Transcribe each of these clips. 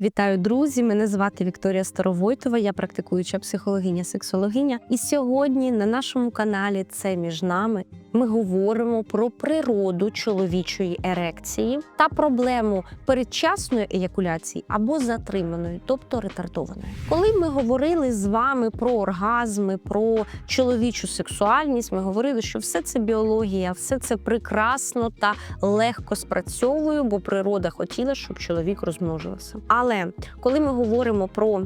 Вітаю, друзі! Мене звати Вікторія Старовойтова, я практикуюча психологиня, сексологиня. І сьогодні на нашому каналі Це між нами ми говоримо про природу чоловічої ерекції та проблему передчасної еякуляції або затриманої, тобто ретардованої. Коли ми говорили з вами про оргазми, про чоловічу сексуальність, ми говорили, що все це біологія, все це прекрасно та легко спрацьовує, бо природа хотіла, щоб чоловік розмножився. Але коли ми говоримо про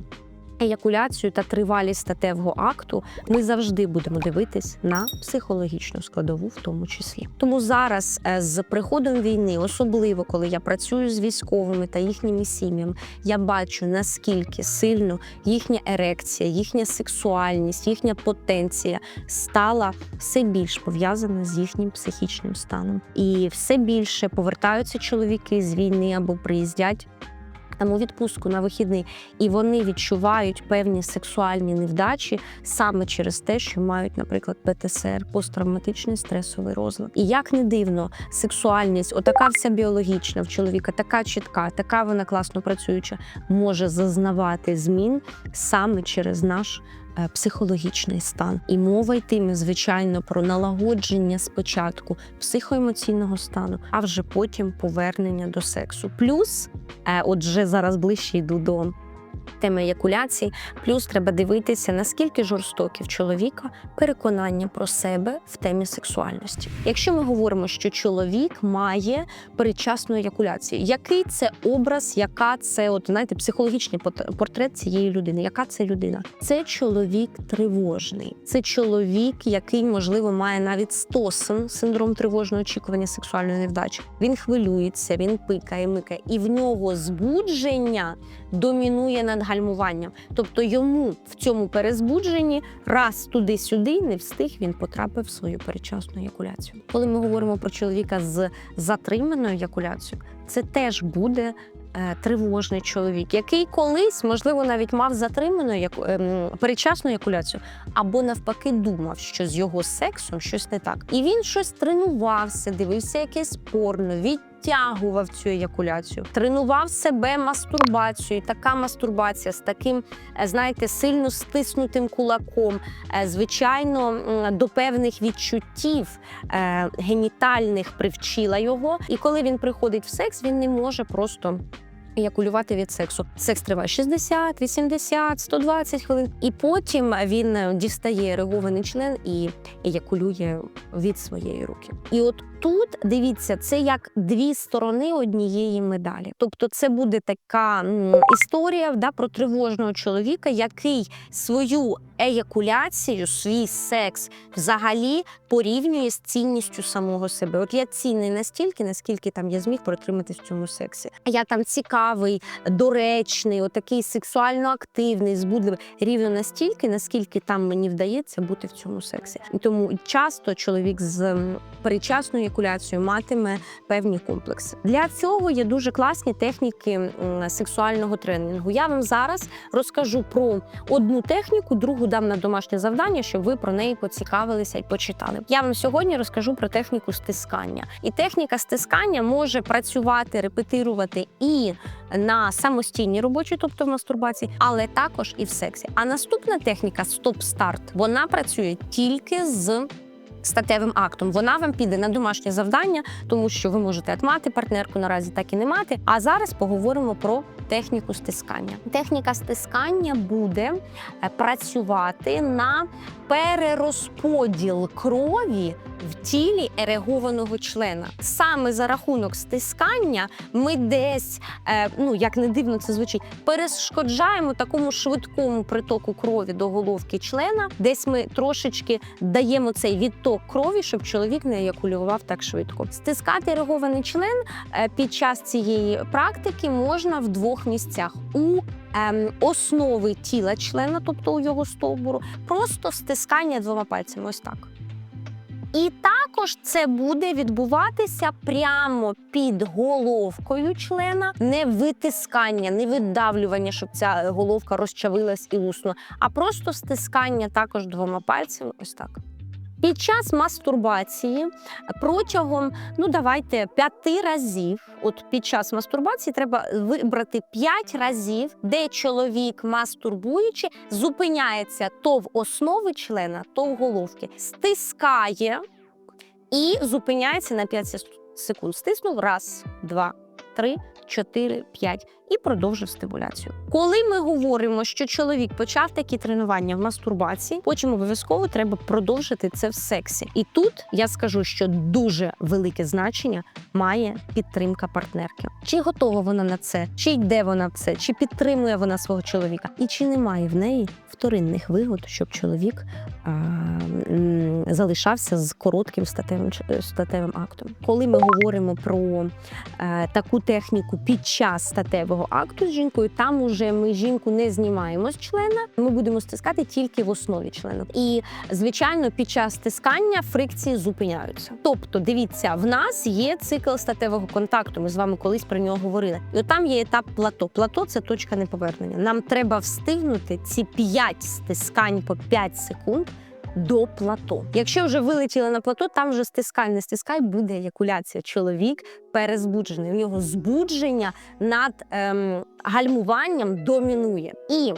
еякуляцію та тривалість статевого акту, ми завжди будемо дивитись на психологічну складову, в тому числі. Тому зараз е, з приходом війни, особливо коли я працюю з військовими та їхніми сім'ями, я бачу наскільки сильно їхня ерекція, їхня сексуальність, їхня потенція стала все більш пов'язана з їхнім психічним станом. І все більше повертаються чоловіки з війни або приїздять там у відпустку на вихідний, і вони відчувають певні сексуальні невдачі саме через те, що мають, наприклад, ПТСР, посттравматичний стресовий розлад. І як не дивно, сексуальність, отака вся біологічна в чоловіка, така чітка, така вона класно працююча, може зазнавати змін саме через наш. Е, Психологічний стан і мова йтиме, звичайно, про налагодження спочатку психоемоційного стану, а вже потім повернення до сексу. Плюс, е, отже, зараз ближче йду до теми еякуляції. Плюс треба дивитися, наскільки жорстокі в чоловіка переконання про себе в темі сексуальності. Якщо ми говоримо, що чоловік має передчасну еякуляцію, який це образ, яка це, от знаєте, психологічний портрет цієї людини? Яка це людина? Це чоловік тривожний, це чоловік, який можливо має навіть стосин, синдром тривожного очікування сексуальної невдачі. Він хвилюється, він пикає, микає, і в нього збудження домінує над гальмуванням. Тобто йому в цьому перезбудженні раз туди-сюди не встиг, він потрапив в свою передчасну еякуляцію. Коли ми говоримо про чоловіка з затриманою еякуляцією, це теж буде. е, Тривожний чоловік, який колись, можливо, навіть мав затриману яку ем, передчасну еякуляцію, або навпаки думав, що з його сексом щось не так. І він щось тренувався, дивився якесь порно, відтягував цю еякуляцію, тренував себе мастурбацією. Така мастурбація з таким, е, знаєте, сильно стиснутим кулаком, е, звичайно, до певних відчуттів е, генітальних привчила його. І коли він приходить в секс, він не може просто. Еякулювати від сексу. Секс триває 60, 80, 120 хвилин. І потім він дістає ерегований член і еякулює від своєї руки. І от тут дивіться, це як дві сторони однієї медалі. Тобто, це буде така історія да, про тривожного чоловіка, який свою еякуляцію, свій секс взагалі порівнює з цінністю самого себе. От я цінний настільки, наскільки там я зміг протриматись в цьому сексі. Я там цікавий, доречний, отакий сексуально активний, збудливий рівно настільки, наскільки там мені вдається бути в цьому сексі. І тому часто чоловік з м, передчасною матиме певні комплекси. Для цього є дуже класні техніки сексуального тренінгу. Я вам зараз розкажу про одну техніку, другу дам на домашнє завдання, щоб ви про неї поцікавилися і почитали. Я вам сьогодні розкажу про техніку стискання. І техніка стискання може працювати, репетирувати і на самостійній робочій, тобто в мастурбації, але також і в сексі. А наступна техніка стоп-старт. Вона працює тільки з. Статевим актом вона вам піде на домашнє завдання, тому що ви можете як мати партнерку наразі, так і не мати. А зараз поговоримо про техніку стискання. Техніка стискання буде е, працювати на перерозподіл крові в тілі ерегованого члена. Саме за рахунок стискання ми десь, е, ну як не дивно це звучить, перешкоджаємо такому швидкому притоку крові до головки члена. Десь ми трошечки даємо цей відток крові, щоб чоловік не еякулював так швидко. Стискати ерегований член е, під час цієї практики можна в двох місцях. У ем, основи тіла члена, тобто у його стовбуру, просто стискання двома пальцями. Ось так. І також це буде відбуватися прямо під головкою члена, не витискання, не видавлювання, щоб ця головка розчавилась і луснула, а просто стискання також двома пальцями. Ось так. Під час мастурбації протягом, ну давайте, п'яти разів. От під час мастурбації треба вибрати п'ять разів, де чоловік, мастурбуючи, зупиняється то в основи члена, то в головки, стискає і зупиняється на 5 секунд. Стиснув раз, два, три, чотири, п'ять і продовжив стимуляцію. Коли ми говоримо, що чоловік почав такі тренування в мастурбації, потім обов'язково треба продовжити це в сексі. І тут я скажу, що дуже велике значення має підтримка партнерки. Чи готова вона на це, чи йде вона в це, чи підтримує вона свого чоловіка, і чи немає в неї вторинних вигод, щоб чоловік а, м, залишався з коротким статевим е, статевим актом. Коли ми говоримо про е, таку техніку під час статевого акту з жінкою, там уже ми жінку не знімаємо з члена. Ми будемо стискати тільки в основі члена. І звичайно, під час стискання фрикції зупиняються. Тобто, дивіться, в нас є цикл статевого контакту. Ми з вами колись про нього говорили. І там є етап плато. Плато це точка неповернення. Нам треба встигнути ці 5 стискань по 5 секунд. До плато. Якщо вже вилетіли на плато, там вже стискай, не стискай, буде еякуляція. Чоловік перезбуджений. У нього збудження над ем, гальмуванням домінує. І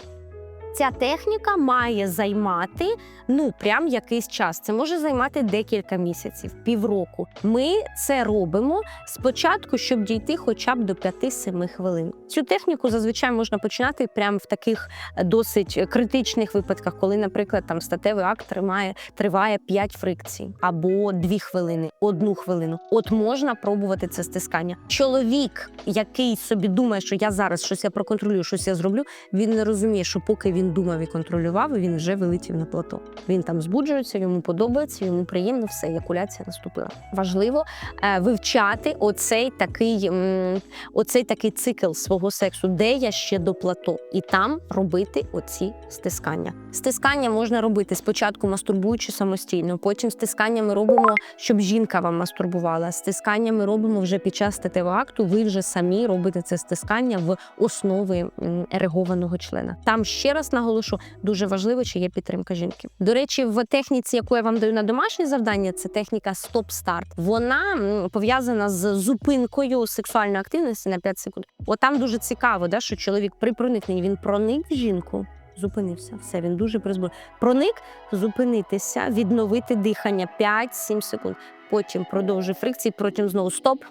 ця техніка має займати ну прям якийсь час. Це може займати декілька місяців, півроку. Ми це робимо спочатку, щоб дійти хоча б до 5-7 хвилин. Цю техніку зазвичай можна починати прямо в таких досить критичних випадках, коли, наприклад, там статевий акт тримає триває 5 фрикцій або 2 хвилини, одну хвилину. От можна пробувати це стискання. Чоловік, який собі думає, що я зараз щось я проконтролюю, щось я зроблю, він не розуміє, що поки він думав і контролював, він вже вилетів на плато. Він там збуджується, йому подобається, йому приємно, все, еякуляція наступила. Важливо е, вивчати оцей такий, оцей такий цикл свого сексу, де я ще до плато, і там робити оці стискання. Стискання можна робити спочатку мастурбуючи самостійно, потім стискання ми робимо, щоб жінка вам мастурбувала. Стискання ми робимо вже під час статевого акту. Ви вже самі робите це стискання в основи ерегованого члена. Там ще раз наголошу, дуже важливо, чи є підтримка жінки. До речі, в техніці, яку я вам даю на домашнє завдання, це техніка стоп-старт. Вона пов'язана з зупинкою сексуальної активності на 5 секунд. От там дуже цікаво, да, що чоловік при проникненні він проник жінку. Зупинився, все він дуже призбув. Проник, зупинитися, відновити дихання 5-7 секунд. Потім продовжив фрикції, потім знову стоп.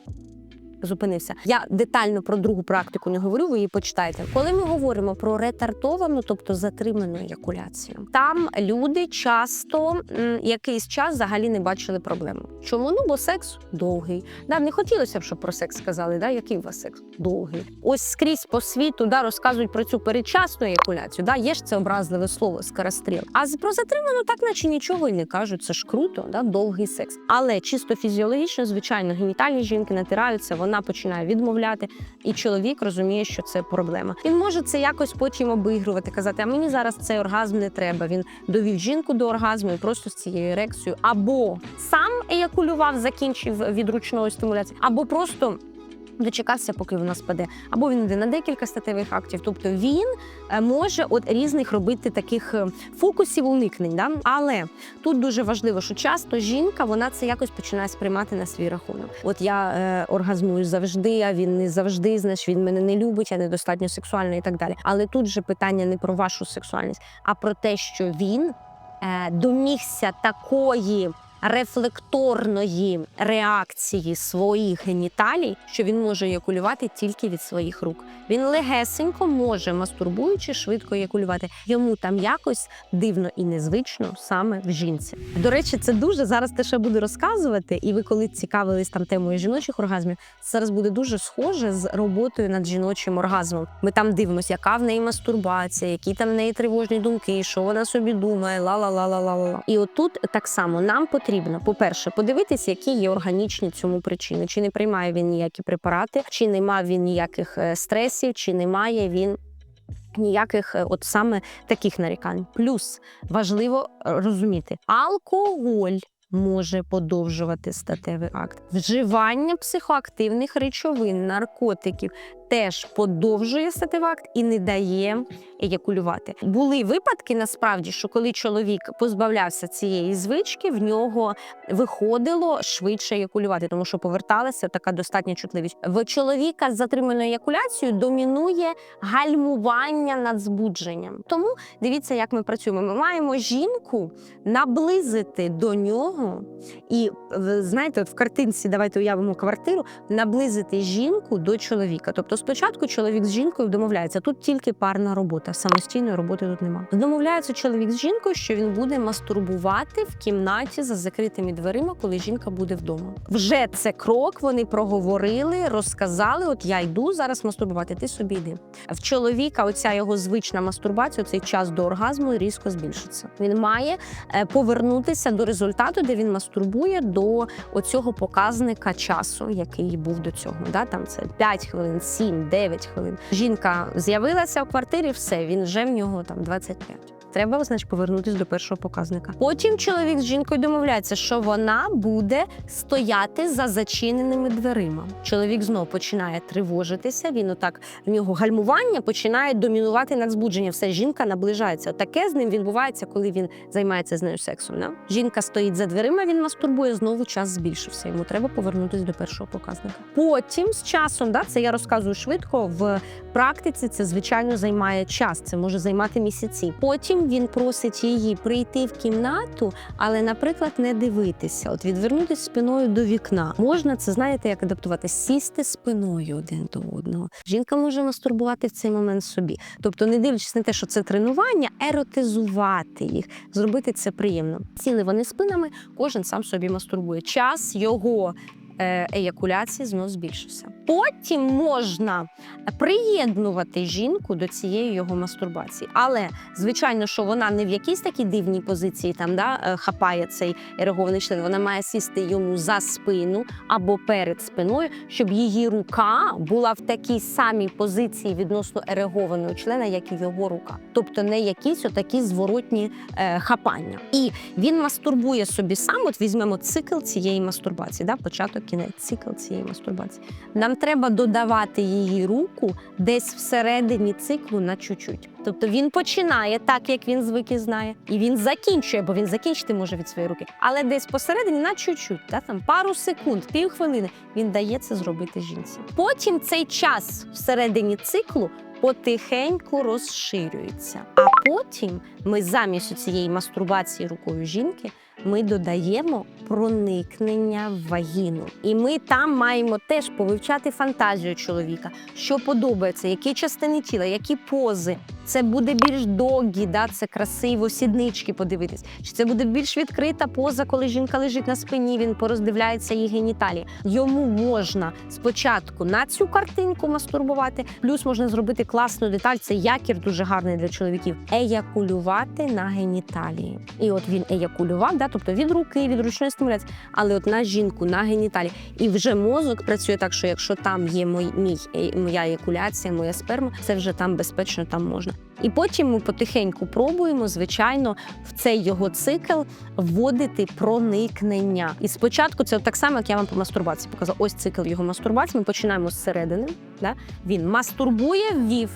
Зупинився. Я детально про другу практику не говорю, ви її почитаєте. Коли ми говоримо про ретартовану, тобто затриману еякуляцію, там люди часто м, якийсь час взагалі не бачили проблему. Чому? Ну бо секс довгий. Да, не хотілося б, щоб про секс сказали. Да, який у вас секс довгий? Ось скрізь по світу да, розказують про цю передчасну еякуляцію. Да, є ж це образливе слово скоростріл. А про затриману так, наче нічого і не кажуть. Це ж круто, да, довгий секс. Але чисто фізіологічно, звичайно, генітальні жінки натираються, вона починає відмовляти, і чоловік розуміє, що це проблема. Він може це якось потім обігрувати, казати: а мені зараз цей оргазм не треба. Він довів жінку до оргазму і просто з цією ерекцією, або сам еякулював, закінчив від ручної стимуляції, або просто. Дочекався, поки вона спаде, або він йде на декілька статевих актів. Тобто він е, може от різних робити таких е, фокусів уникнень. Да? Але тут дуже важливо, що часто жінка вона це якось починає сприймати на свій рахунок. От я е, оргазмую завжди, а він не завжди, знаєш, він мене не любить, я недостатньо сексуальна і так далі. Але тут же питання не про вашу сексуальність, а про те, що він е, домігся такої. Рефлекторної реакції своїх геніталій, що він може еякулювати тільки від своїх рук. Він легесенько може, мастурбуючи, швидко еякулювати. Йому там якось дивно і незвично саме в жінці. До речі, це дуже зараз те, що я буду розказувати, і ви коли цікавились там темою жіночих оргазмів, зараз буде дуже схоже з роботою над жіночим оргазмом. Ми там дивимося, яка в неї мастурбація, які там в неї тривожні думки, що вона собі думає, ла ла ла ла ла ла. І отут так само нам потрібно, по-перше, подивитися, які є органічні цьому причини, чи не приймає він ніякі препарати, чи не мав він ніяких е, стресів, чи не має він. Ніяких е, от саме таких нарікань. Плюс важливо е, розуміти, алкоголь може подовжувати статевий акт, вживання психоактивних речовин, наркотиків теж подовжує статевий акт і не дає еякулювати. Були випадки насправді, що коли чоловік позбавлявся цієї звички, в нього виходило швидше еякулювати, тому що поверталася така достатня чутливість. В чоловіка з затриманою еякуляцією домінує гальмування над збудженням. Тому дивіться, як ми працюємо. Ми маємо жінку наблизити до нього, і знаєте, от в картинці давайте уявимо квартиру, наблизити жінку до чоловіка. Тобто, спочатку чоловік з жінкою домовляється. Тут тільки парна робота, самостійної роботи тут немає. Домовляється чоловік з жінкою, що він буде мастурбувати в кімнаті за закритими дверима, коли жінка буде вдома. Вже це крок. Вони проговорили, розказали: от я йду зараз мастурбувати. Ти собі йди. В чоловіка оця його звична мастурбація, цей час до оргазму різко збільшиться. Він має е, повернутися до результату, де він мастурбує до оцього показника часу, який був до цього. Да? Там це 5 хвилин, 7, 9 хвилин. Жінка з'явилася в квартирі, все, він вже в нього там 25. Треба, значить, повернутися до першого показника. Потім чоловік з жінкою домовляється, що вона буде стояти за зачиненими дверима. Чоловік знов починає тривожитися. Він отак в нього гальмування починає домінувати над збудженням. Все жінка наближається. Таке з ним відбувається, коли він займається з нею сексом. Да? Жінка стоїть за дверима, він мастурбує. Знову час збільшився. Йому треба повернутися до першого показника. Потім з часом, да, це я розказую швидко. В практиці це звичайно займає час. Це може займати місяці. Потім він просить її прийти в кімнату, але, наприклад, не дивитися, от відвернутися спиною до вікна. Можна це знаєте, як адаптувати, сісти спиною один до одного. Жінка може мастурбувати в цей момент собі, тобто, не дивлячись на те, що це тренування, еротизувати їх, зробити це приємно. Сіли вони спинами, кожен сам собі мастурбує. Час його. е, Еякуляції знов збільшився. Потім можна приєднувати жінку до цієї його мастурбації, але звичайно, що вона не в якійсь такій дивній позиції там да е, хапає цей ерегований член. Вона має сісти йому за спину або перед спиною, щоб її рука була в такій самій позиції відносно ерегованого члена, як і його рука, тобто не якісь отакі зворотні е, хапання. І він мастурбує собі сам. От візьмемо цикл цієї мастурбації, да, початок, кінець, цикл цієї мастурбації. Нам треба додавати її руку десь всередині циклу на чуть-чуть. Тобто він починає так, як він звик і знає, і він закінчує, бо він закінчити може від своєї руки, але десь посередині на чуть-чуть, да, там пару секунд, пів хвилини він дає це зробити жінці. Потім цей час всередині циклу. Потихеньку розширюється. А потім ми замість цієї мастурбації рукою жінки ми додаємо проникнення в вагіну. І ми там маємо теж повивчати фантазію чоловіка, що подобається, які частини тіла, які пози. Це буде більш догі, да, це красиво, сіднички подивитись. Чи це буде більш відкрита поза, коли жінка лежить на спині, він пороздивляється її геніталії. Йому можна спочатку на цю картинку мастурбувати, плюс можна зробити класну деталь. Це якір дуже гарний для чоловіків. Еякулювати на геніталії. І от він еякулював, да, тобто від руки, від ручної стимуляції, але от на жінку, на геніталії. І вже мозок працює так, що якщо там є мій, е, моя еякуляція, моя сперма, це вже там безпечно, там можна. І потім ми потихеньку пробуємо, звичайно, в цей його цикл вводити проникнення. І спочатку це так само, як я вам по мастурбації показала. Ось цикл його мастурбації. Ми починаємо зсередини. Да? Він мастурбує, ввів.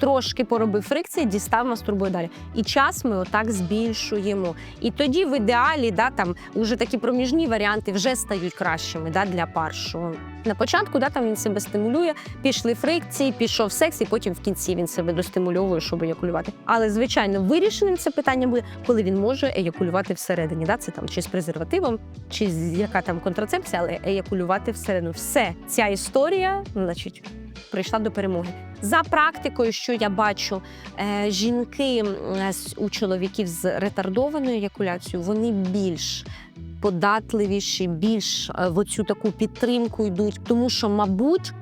Трошки поробив фрикції, дістав, мастурбує далі. І час ми отак збільшуємо. І тоді в ідеалі, да, там уже такі проміжні варіанти вже стають кращими да, для пар. На початку да, там він себе стимулює, пішли фрикції, пішов секс, і потім в кінці він себе достимульовує, щоб еякулювати. Але звичайно, вирішеним це питання буде, коли він може еякулювати всередині. Да? Це там чи з презервативом, чи з яка там контрацепція, але еякулювати всередину. Все, ця історія, значить, прийшла до перемоги. За практикою, що я бачу, е, жінки у чоловіків з ретардованою еякуляцією, вони більш податливіші, більш е, в оцю таку підтримку йдуть, тому що, мабуть.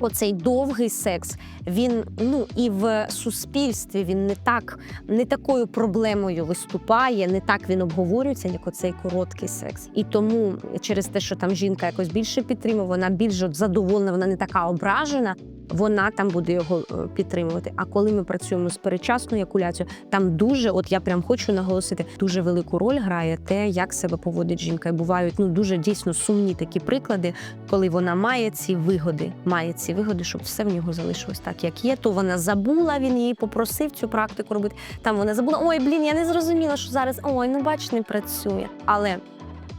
Оцей довгий секс, він ну і в суспільстві він не так не такою проблемою виступає, не так він обговорюється, як оцей короткий секс. І тому через те, що там жінка якось більше підтримує, вона більш задоволена, вона не така ображена. Вона там буде його е, підтримувати. А коли ми працюємо з передчасною екуляцією, там дуже, от я прям хочу наголосити, дуже велику роль грає те, як себе поводить жінка. І бувають ну дуже дійсно сумні такі приклади, коли вона має ці вигоди, має ці вигоди, щоб все в нього залишилось так, як є. То вона забула, він її попросив цю практику робити. Там вона забула, ой, блін, я не зрозуміла, що зараз ой, ну бач, не працює. Але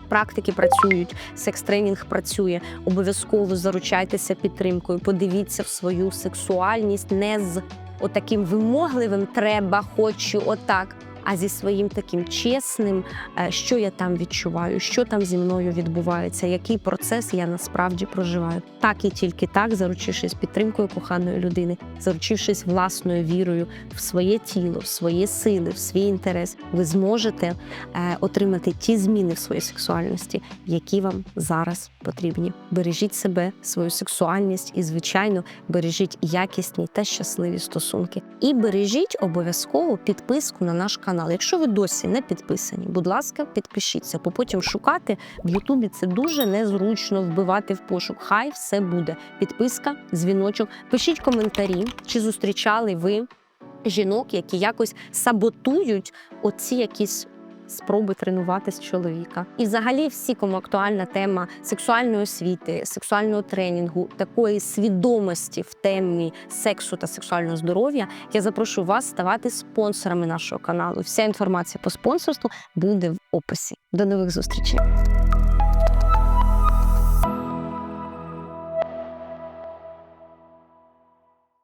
практики працюють, секс-тренінг працює. Обов'язково заручайтеся підтримкою. Подивіться в свою сексуальність не з отаким вимогливим треба, хочу, отак. А зі своїм таким чесним, е, що я там відчуваю, що там зі мною відбувається, який процес я насправді проживаю. Так і тільки так, заручившись підтримкою коханої людини, заручившись власною вірою в своє тіло, в свої сили, в свій інтерес, ви зможете е, отримати ті зміни в своїй сексуальності, які вам зараз потрібні. Бережіть себе, свою сексуальність і, звичайно, бережіть якісні та щасливі стосунки. І бережіть обов'язково підписку на наш канал. Якщо ви досі не підписані, будь ласка, підпишіться, бо потім шукати в Ютубі це дуже незручно вбивати в пошук. Хай все буде. Підписка, дзвіночок. Пишіть коментарі, чи зустрічали ви жінок, які якось саботують оці якісь. Спроби тренуватись чоловіка, і взагалі всі, кому актуальна тема сексуальної освіти, сексуального тренінгу, такої свідомості в темі сексу та сексуального здоров'я, я запрошую вас ставати спонсорами нашого каналу. Вся інформація по спонсорству буде в описі. До нових зустрічей.